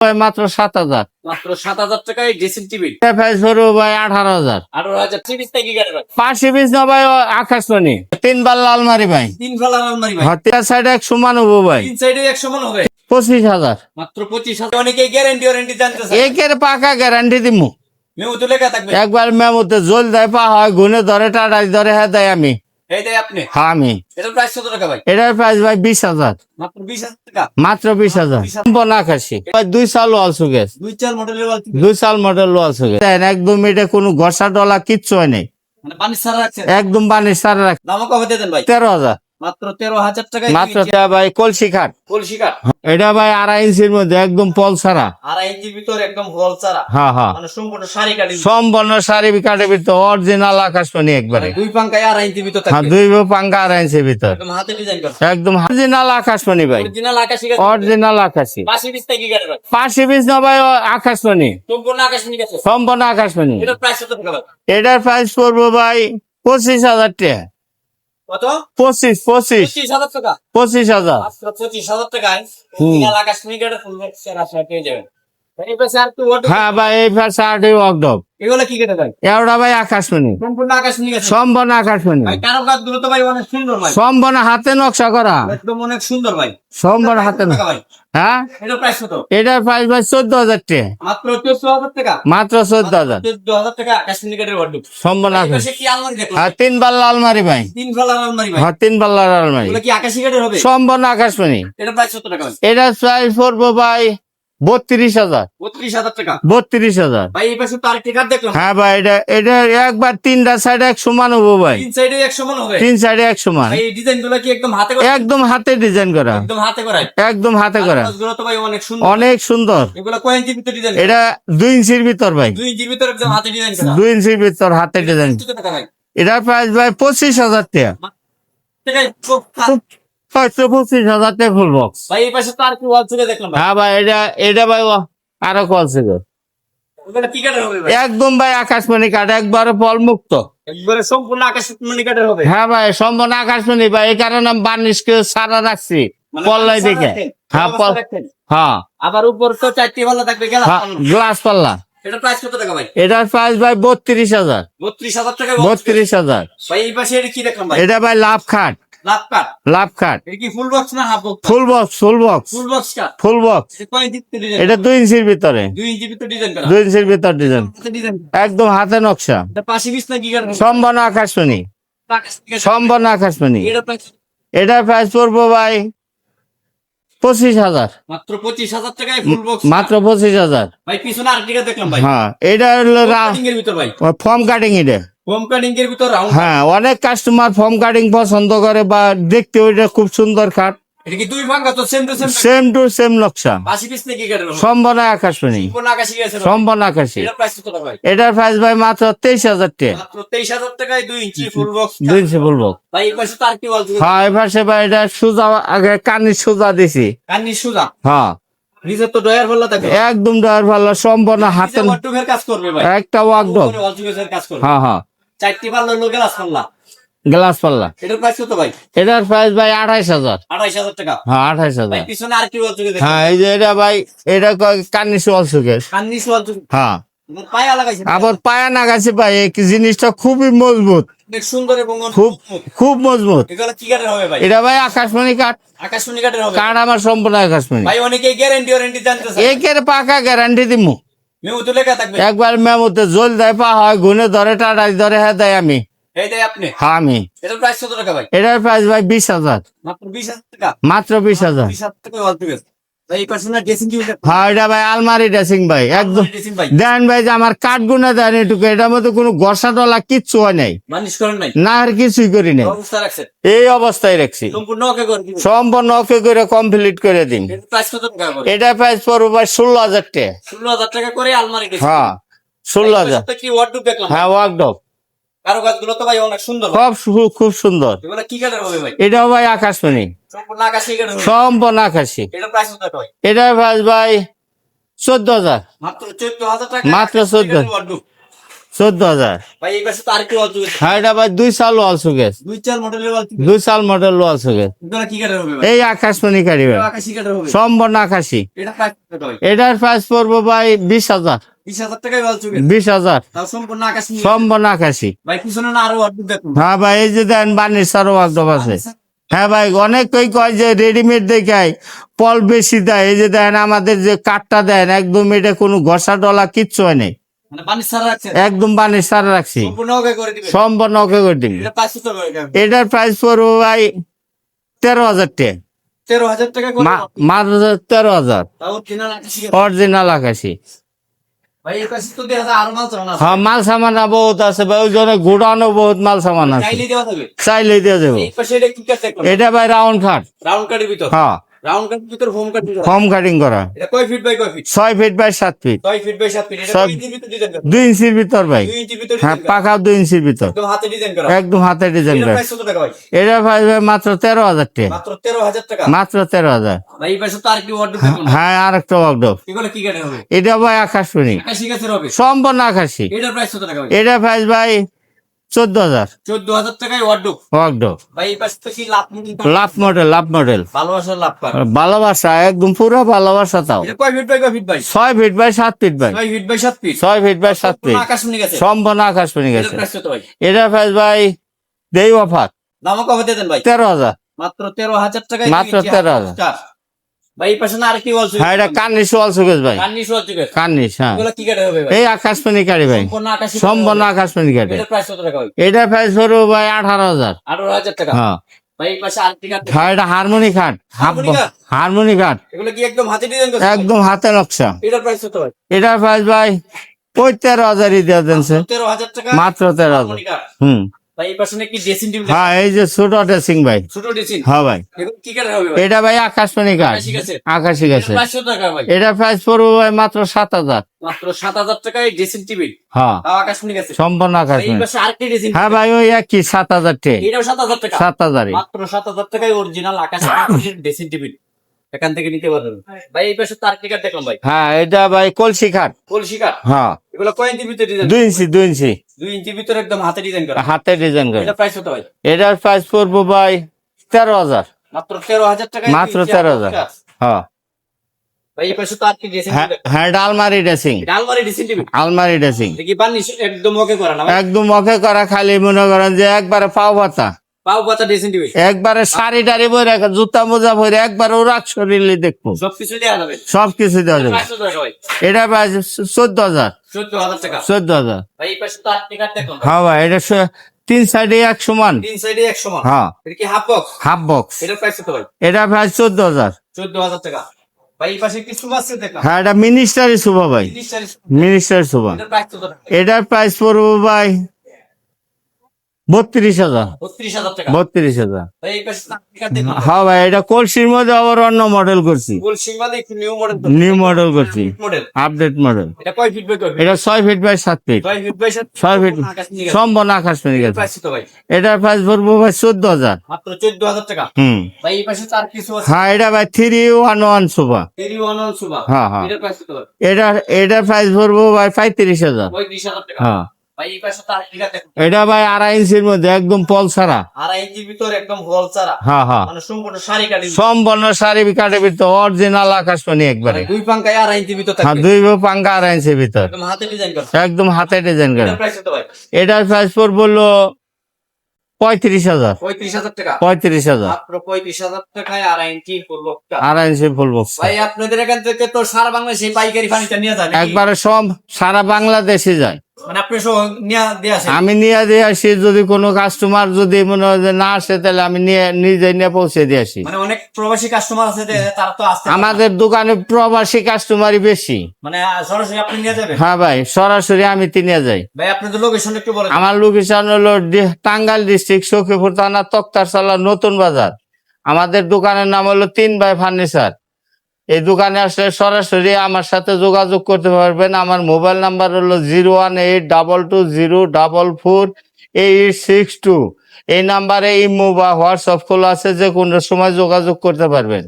ভাই মাত্র সাত হাজার। মাত্র সাত হাজার টাকায় ড্রেসিং প্রাইস পড়ব ভাই আঠারো হাজার। আঠারো হাজার। পাঁচশো পিস না ভাই আকাশবাণী তিন বাল্লা আলমারি ভাই। তিন ফালার আলমারি ভাই। হতিয়ার সাইডে এক সমান হব ভাই। তিন সাইডে একশো মন হবে। পঁচিশ হাজার। মাত্র পঁচিশ হাজার। অনেকে গ্যারেন্টি ওয়ারেন্টি জানতে একের পাকা গ্যারান্টি দিমু। মেমো তো লেখা থাকবে। একবার মেমোতে জল দেয় পা হয় গুনে ধরে টাটাই ধরে হ্যাঁ দেয় আমি। আপনি। হ্যাঁ আমি। এটার প্রাইস কত টাকা ভাই? এটার প্রাইস ভাই বিশ হাজার। মাত্র বিশ হাজার টাকা? মাত্র বিশ হাজার। বনাকাশি দুই সাল গেছে দুই ওয়াল সাল মডেল একদম এটা কোনো ঘষা ডলা কিচ্ছু হয় নাই। মানে একদম বানির সারা রাখ দামও কবে দেন ভাই? তেরো হাজার। মাত্র তেরো হাজার টাকায় মাত্র ভাই কলসি খাট। কলসি কাঠ এটা ভাই আড়াই ইঞ্চির মধ্যে একদম পল ছাড়া। আড়াই ইঞ্চির ভিতরে একদম হল চারা হ্যাঁ হ্যাঁ মানে সম্পূর্ণ শাড়ি কাটি। সম্পন্ন সারি কাঠের ভিতর অরিজিনাল আকাশবাণী একবারে। দুই পাঙ্কায় আড়াই ইঞ্চির ভিতর হ্যাঁ দুই পাঙ্কা আড়াই ইঞ্চির ভিতর। একদম হাতে ডিজাইন করা। একদম অরিজিনাল আকাশবাণী ভাই। অরিজিনাল আকাশি গাছ অরিজিনাল আকাশী। পাশে বিশ থেকে গেলে ভাই? পাঁচশো পিস না ভাই আকাশবাণী সম্পূর্ণ আকাশি গাছ সম্পন্ন আকাশবাণী এটার প্রাইস কত টাকা ভাই? এটার প্রাইস পড়ব ভাই পঁচিশ হাজার টাকা। কত? পঁচিশ পঁচিশ। পঁচিশ হাজার টাকা। পঁচিশ হাজার। মাত্র পঁচিশ হাজার টাকায় ফুল পেয়ে যাবেন। হ্যাঁ ভাই এই ওয়াকডপ এগুলো কি কেটে ভাই ভাই আকাশমণি। সম্পূর্ণ আকাশি গাছ সম্পন্ন আকাশবাণী ভাই কারও দ্রুত ভাই অনেক সুন্দর ভাই। হাতে নকশা করা। একদম অনেক সুন্দর ভাই। সম্পন্ন হাতে নকশা। ভাই? হ্যাঁ? এটার প্রাইস ভাই চোদ্দ হাজার টাকা। মাত্র চোদ্দ হাজার টাকা? মাত্র চোদ্দ হাজার চোদ্দ হাজার টাকা আকাশ সিন্ডিকেটের ওয়ার্ডরোব সম্পন্ন এই আকাশ পাশে কি আলমারি দেখলাম? আর তিন পাল্লা আলমারি ভাই। তিন ফালার আলমারি ভাই। হ্যাঁ তিন পাল্লার আলমারি। এগুলো কি আকাশি কাঠের হবে? সম্পন্ন আকাশবাণী এটা প্রাইস পড়ব ভাই বত্রিশ হাজার। বত্রিশ হাজার টাকা? বত্রিশ হাজার। ভাই এই পাশে তো আরেকটি দেখলাম। হ্যাঁ ভাই এটা এটা একবার তিনটা সাইড এক সমান হব ভাই। তিন সাইডে একশো মন হবে? তিন সাইডে এক সমান এই ডিজাইনগুলো কি একদম হাতে করা? একদম হাতে ডিজাইন করা। একদম হাতে করা। একদম হাতে করা। গুলো তো ভাই অনেক সুন্দর। অনেক সুন্দর। এগুলো কয় ইঞ্চির ভিতরে ডিজাইন এটা দুই ইঞ্চির ভিতর ভাই। দুই ইঞ্চির ভিতরে একদম হাতে ডিজাইন করা। দুই ইঞ্চির ভিতর হাতে ডিজাইন। এটার প্রাইস ভাই পঁচিশ হাজার টাকা। খুব পঁচিশ হাজার টাকা ফুল বক্স ভাই এই পাশে তো আর কি ওয়াল দেখলাম হ্যাঁ ভাই এটা এটা ভাই আরও কল ছিল। একদম ভাই আকাশমণি কাঠ একবারে ফল মুক্ত একবারে সম্পূর্ণ আকাশ মনি কাঠের হবে। হ্যাঁ ভাই সম্পূর্ণ আকাশমণি ভাই এই কারণে আমি বার্নিশকে সারা রাখছি। মানে পল্লাই দেখে। হ্যাঁ হ্যাঁ। আবার উপর তো চারটি ভালো থাকবে গেল হ্যাঁ গ্লাস পাল্লা। এটা প্রাইস কত টাকা ভাই? এটার প্রাইস ভাই বত্রিশ হাজার। বত্রিশ হাজার টাকা বত্রিশ হাজার। ভাই এই পাশে এটা কি দেখলাম ভাই? এটা ভাই লাভ খাট। লাভ কাঠ লাভ এটা কি ফুল বক্স না half box full box full box full box কাঠ ফুল বক্স এটা ইঞ্চির দুই ইঞ্চির ভিতরে। দুই ইঞ্চির ভিতরে ডিজাইন করা। দুই ইঞ্চির ভিতর ডিজাইন একদম হাতে নকশা। এটা পাশে বিশ না কি আকাশমণি। আকাশমণি। এটা প্রাইস পড়ব ভাই পঁচিশ হাজার। মাত্র পঁচিশ হাজার টাকায় ফুল বক্স মাত্র পঁচিশ হাজার। ভাই পিছনে আরেকটিকা দেখলাম ভাই। হ্যাঁ এটা হলো কাটিং ফর্ম কাটিং এটা হোম কাটিং এর ভিতর রাউন্ড হ্যাঁ অনেক কাস্টমার ফর্ম কাটিং পছন্দ করে বা দেখতে ওইটা খুব সুন্দর খাট এটা কি দুই ভাঙ্গা তো same to same same to same নকশা। আকাশমণি। আকাশি গেছে আকাশী প্রাইস কত ভাই? এটার প্রাইস ভাই মাত্র তেইশ হাজার টাকা। মাত্র তেইশ হাজার টাকায় দুই ইঞ্চি ফুল বক্স দুই ইঞ্চি বলব ভাই এই পাশে তো কি বল হ্যাঁ ভাই এটা সোজা আগে কানি সোজা দিছি। সুজা? হ্যাঁ। তো ডয়ার থাকে। একদম ড্রাইভার ভালো সম্পন্ন হাতে ওয়ার্ডরোবের কাজ করবে ভাই। একটা কাজ করবে। হ্যাঁ হ্যাঁ। চারটি পাল্লা হলো গ্লাস পাল্লা। গ্লাস পাল্লা। এটার প্রাইস কত ভাই? এটার প্রাইস ভাই আঠাইশ হাজার। আড়াইশ হাজার টাকা? হ্যাঁ আঠাইশ হাজার। পিছনে আর কি বলছো হ্যাঁ এই যে এটা ভাই এটা সুকেশ কান্নি সোয়াল হ্যাঁ। পায়া লাগাইছে আবার পায়া নাগাছে ভাই এই জিনিসটা খুবই মজবুত। সুন্দর এবং খুব মজবুত। খুব মজবুত। এগুলো কি কাঠের হবে ভাই? এটা ভাই আকাশমণি কাঠ। আকাশমণি কাঠের হবে। কাঠ আমার সম্পূর্ণ আকাশমণি। ভাই অনেকে গ্যারান্টি ওয়ারেন্টি জানতে চায়। একের পাকা গ্যারান্টি দিমু। মেমো তো লেখা থাকবে। একবার মেমোতে জল দেয় পা হয় গুনে ধরে টাটাই ধরে হ্যাঁ দেয় আমি। এই দেয় আপনি? হ্যাঁ আমি। এটার প্রাইস কত টাকা ভাই? এটার প্রাইস ভাই বিশ হাজার। মাত্র বিশ হাজার টাকা? মাত্র বিশ হাজার। বিশ হাজার টাকা হ্যাঁ এটা ভাই আলমারি ড্রেসিং ভাই একদম। ভাই। দেন ভাই যে আমার কাঠ গুনে দেন এটুকু এটার মধ্যে কোনো টলা কিচ্ছু হয় নাই। না আর কিছুই করি নাই। এই অবস্থায় রাখছি। সম্পূর্ণ ওকে করে কমপ্লিট করে দিন। এটা প্রাইস পড়ব ভাই ষোলো হাজার টাকা। ষোলো হাজার টাকা করে আলমারি হ্যাঁ ষোলো হাজার। হ্যাঁ তো ভাই অনেক সুন্দর। খুব খুব সুন্দর। এগুলো কি হবে ভাই? এটাও ভাই আকাশমণি। সম্পূর্ণ আকাশি সম্পূর্ণ আকাশি এটা প্রাইস কত ভাই? এটা প্রাইস ভাই চোদ্দ হাজার। মাত্র চোদ্দ হাজার টাকা। মাত্র আকাশি 14,000 কাঠের wardrobe। চোদ্দ হাজার। হ্যাঁ এটা ভাই দুই সাল ওয়াল সুকেস দুই সাল মডেল ওয়াল ভাই? এই আকাশমণি আকাশি সম্পূর্ণ আকাশি। এটার প্রাইস পড়ব ভাই বিশ হাজার। বিশ হাজার সম্পূর্ণ আকাশি। হ্যাঁ ভাই এই যে দেন বানির সারও আছে। হ্যাঁ ভাই অনেকেই কয় যে রেডিমেড দেখায় পল বেশি দেয়। এই যে দেন আমাদের যে কাঠটা দেন একদম এটা কোনো ঘষা ডলা কিচ্ছু হয় নাই। মানে একদম বানির সার রাখছি। সম্পূর্ণ ওকে করে দিবি? এটার প্রাইস পড়ব ভাই তেরো হাজার টাকা। তেরো হাজার মাত্র তেরো হাজার। অরিজিনাল আকাশি মাল চালানো হ্যাঁ মাল সামানা বহুত আছে ভাই ওই জন্য গোডাউনও বহুত মাল সামান আছে। চাইলে দেওয়া যাবে। এটা ভাই রাউন্ড খাট। রাউন্ড কাঠের ভিতর? হ্যাঁ। রাউন্ড ভিতর হোম হোম কাটিং করা? এটা কয় ফিট বাই কয় ফিট ফিট বাই সাত ফিট ছয় ফিট বাই সাত ফিট এটা সব- ইঞ্চির ভিতর ডিজাইন করা। দুই ইঞ্চির ভিতর ভাই। দুই ইঞ্চির ভিতর হ্যাঁ পাকা ইঞ্চির ভিতর। একদম হাতে ডিজাইন করা। একদম হাতে ডিজাইন এটা করা। প্রাইস কত টাকা ভাই? এটা মাত্র তেরো হাজার টাকা। মাত্র তেরো হাজার টাকা? মাত্র ভাই এই পাশে তো দেখুন। হ্যাঁ আর একটা ওয়াকডপ এগুলো কি কাঠের হবে? এটা ভাই আকাশমণি। আকাশি গাছের হবে? সম্পূর্ণ আকাশি। এটার প্রাইস কত টাকা ভাই? এটা প্রাইস ভাই চোদ্দ হাজার। চোদ্দ হাজার টাকায় ওয়ার্ড ওয়াকডপ ভাই এই পাশে তো লাভ লাভ মডেল লাভ মডেল ভালোবাসার লাভ ভালোবাসা একদম পুরো ভালোবাসা তাও। কয় ফিট বাই কয় ফিট ভাই ছয় ফিট বাই সাত ফিট ভাই ছয় ফিট বাই সাত ফিট ছয় ফিট বাই সাত ফিট আকাশ নিয়ে গেছে। সম্পূর্ণ আকাশমণি এটার গেছে। কত এটা প্রাইস ভাই দেই অফার। দাম দিয়ে দেন ভাই? তেরো হাজার। মাত্র তেরো হাজার টাকায় মাত্র 13,000 চার। ভাই এই পাশে না আরেকটি ওয়াল হ্যাঁ এটা ওয়াল ভাই। হ্যাঁ। এগুলো কি কাঠের হবে ভাই? এই আকাশমণি কাঠি ভাই। সম্পূর্ণ আকাশি সম্পূর্ণ আকাশমণি কাঠি। এটার প্রাইস কত টাকা ভাই? এটা প্রাইস ভাই টাকা। হ্যাঁ। কাঠ হারমোনি কাঠ। হারমোনি একদম হাতে নকশা। এটার প্রাইস ভাই? ওই তেরো হাজারই দিয়ে টাকা। মাত্র তেরো হাজার। হুম। ভাই এই পাশে কি ড্রেসিং টেবিল হ্যাঁ এই যে ছোট ড্রেসিং ভাই। ছোট ড্রেসিং হ্যাঁ ভাই। কি কাঠের হবে এটা ভাই আকাশমণি কাঠ। আকাশি গেছে টাকা ভাই। এটা প্রাইস পড়ব ভাই মাত্র সাত হাজার। মাত্র সাত হাজার টাকায় ড্রেসিং টেবিল হ্যাঁ। এই পাশে আরেকটি ড্রেসিং হ্যাঁ ভাই ওই একই সাত হাজার টে। এটাও সাত হাজার টাকা? সাত হাজারই। মাত্র সাত হাজার টাকায় অরিজিনাল আকাশ ড্রেসিং টেবিল এখান থেকে নিতে পারবেন। ভাই এই পাশে তার টিকার দেখলাম ভাই। হ্যাঁ এটা ভাই কলসি খাট। কলসি কাঠ হ্যাঁ। এগুলো কয় ইঞ্চির ভিতরে ডিজাইন দুই ইঞ্চি দুই ইঞ্চি। দুই ইঞ্চির ভিতরে একদম হাতে ডিজাইন করা। হাতে ডিজাইন করে। এটা প্রাইস কত ভাই? এটার প্রাইস পড়ব ভাই তেরো হাজার। মাত্র তেরো হাজার টাকা মাত্র 13,000 হ্যাঁ। ভাই এই পাশে তার কি ড্রেসিং হ্যাঁ হ্যাঁ করা একদম ওকে করা খালি মনে করেন যে একবারে পাও পাতা। পাও পাতা ড্রেসিং টেবিল একবারে শাড়ি টাড়ি বই জুতা মোজা বই একবার ওরাক শরীরে দেখব। সব কিছু দেওয়া যাবে। দেওয়া এটা ভাই চোদ্দ হাজার। চোদ্দ হাজার হ্যাঁ ভাই এটা তিন সাইডে এক সমান তিন সাইডে মান? হ্যাঁ। এটা কি হাফ বক্স হাফ বক্স এটার প্রাইস কত ভাই? এটা প্রায় চোদ্দ হাজার। চোদ্দ হাজার টাকা। হ্যাঁ এটা মিনিস্টারি শুভ ভাই। মিনিস্টার শুভ। এটার প্রাইস পড়ব ভাই বত্রিশ হাজার। বত্রিশ হাজার হ্যাঁ ভাই এটা কলসির মধ্যে আবার অন্য মডেল করছি। নিউ মডেল করছি। আপডেট মডেল এটা এটা ছয় ফিট বাই সাত ফিট ছয় ফিট ফিট আকাশ পেয়ে গেছে। এটার প্রাইস পড়ব ভাই চোদ্দ হাজার। চোদ্দ হাজার টাকা। হুম। হ্যাঁ এটা ভাই থ্রি ওয়ান ওয়ান সুবা হ্যাঁ হ্যাঁ। ভাই এটার প্রাইস পড়ব ভাই পঁয়ত্রিশ হাজার। হ্যাঁ। এটা ভাই আড়াই ইঞ্চির মধ্যে একদম পল ছাড়া। আড়াই ইঞ্চির ভিতরে একদম হল চারা হ্যাঁ হ্যাঁ। মানে সম্পূর্ণ শাড়ি কাটি। সম্পূর্ণ ভিতর অরিজিনাল আকাশবাণী একবারে। দুই পাঙ্কায় আড়াই ইঞ্চির ভিতর হ্যাঁ দুই পাঙ্কা আড়াই ইঞ্চির ভিতর। একদম হাতে ডিজাইন করা। একদম হাতে ডিজাইন করে। এটার প্রাইস হলো পঁয়ত্রিশ হাজার। পঁয়ত্রিশ হাজার টাকা। পঁয়ত্রিশ হাজার। পঁয়ত্রিশ হাজার টাকায় আড়াই ইঞ্চি করব আড়াই ইঞ্চি ফুল বক্স ভাই আপনাদের এখান থেকে তো সারা বাংলাদেশে পাইকারি ফার্নিচার নিয়ে যান একবারে সব সারা বাংলাদেশে যায়। মানে আপনি নিয়ে আমি নিয়ে দিয়ে আসি যদি কোনো কাস্টমার যদি মনে হয় যে না আসে তাহলে আমি নিয়ে নিজে নিয়ে পৌঁছে দিয়ে আসি। মানে অনেক প্রবাসী কাস্টমার আছে তারা তো। আমাদের দোকানে প্রবাসী কাস্টমারই বেশি। মানে সরাসরি আপনি নিয়ে যাবেন? হ্যাঁ ভাই সরাসরি আমি তিনে যাই। ভাই আপনাদের লোকেশন একটু বলেন। আমার লোকেশন হলো টাঙ্গাইল ডিস্ট্রিক্ট সখীপুর থানা তক্তারসালা নতুন বাজার। আমাদের দোকানের নাম হলো তিন ভাই ফার্নিচার। এই দোকানে আসলে সরাসরি আমার সাথে যোগাযোগ করতে পারবেন। আমার মোবাইল নাম্বার হলো zero one eight double two zero double four eight six two. এই নাম্বারে ইমো বা হোয়াটসঅ্যাপ খোলা আছে যে কোনো সময় যোগাযোগ করতে পারবেন।